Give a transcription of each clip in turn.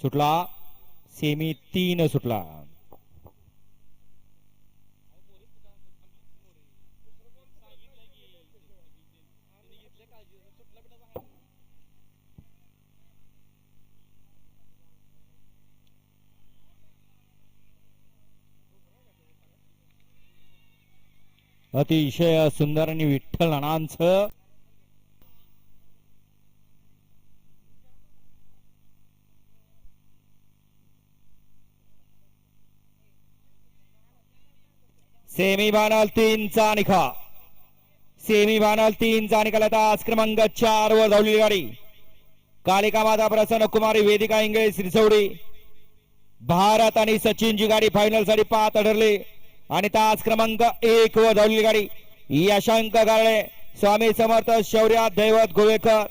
सुटला. सेमी तीन सुटला. अतिशय सुंदर आणि विठ्ठल अणांचं सेमी फायनल तीनचा निखा सेमी फायनल तीनचा निकाल आता आज क्रमांक चार वर धावलेली गाडी. कालिका माता प्रसन्न कुमारी वेदिका इंगळे श्रीसवडी भारत आणि सचिनची गाडी फायनलसाठी पाहत ठरली. आणि तास क्रमांक एक वर धावलेली गाडी. यशांक गाळे स्वामी समर्थ शौर्या दैवत गोवेकर.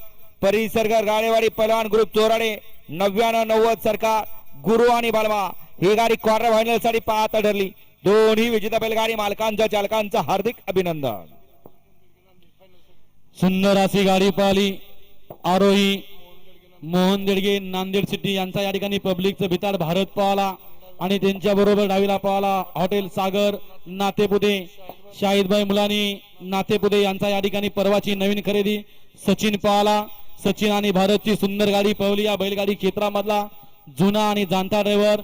परिसर्ग गाडेवाडी पलवान ग्रुप चोराडे नव्याण्णव नव्वद सरकार गुरु आणि बालमा. ही गाडी क्वार्टर फायनलसाठी पाहत ठरली. दोन्ही विजेता बैलगाडी मालकांच्या चालकांचं हार्दिक अभिनंदन. सुंदर अशी गाडी पाहिली. आरोही मोहन देडगे नांदेड सिटी यांचा या ठिकाणी पब्लिकचं भिताड भारत पाहला आणि त्यांच्या बरोबर डावीला पाहला हॉटेल सागर नातेपुते शाहिदभाई मुलानी नातेपुते यांचा या ठिकाणी परवाची नवीन खरेदी. सचिन पाहला. सचिन आणि भारतची सुंदर गाडी पवली या बैलगाडी क्षेत्रामधला. जुना आणि जाणता ड्रायव्हर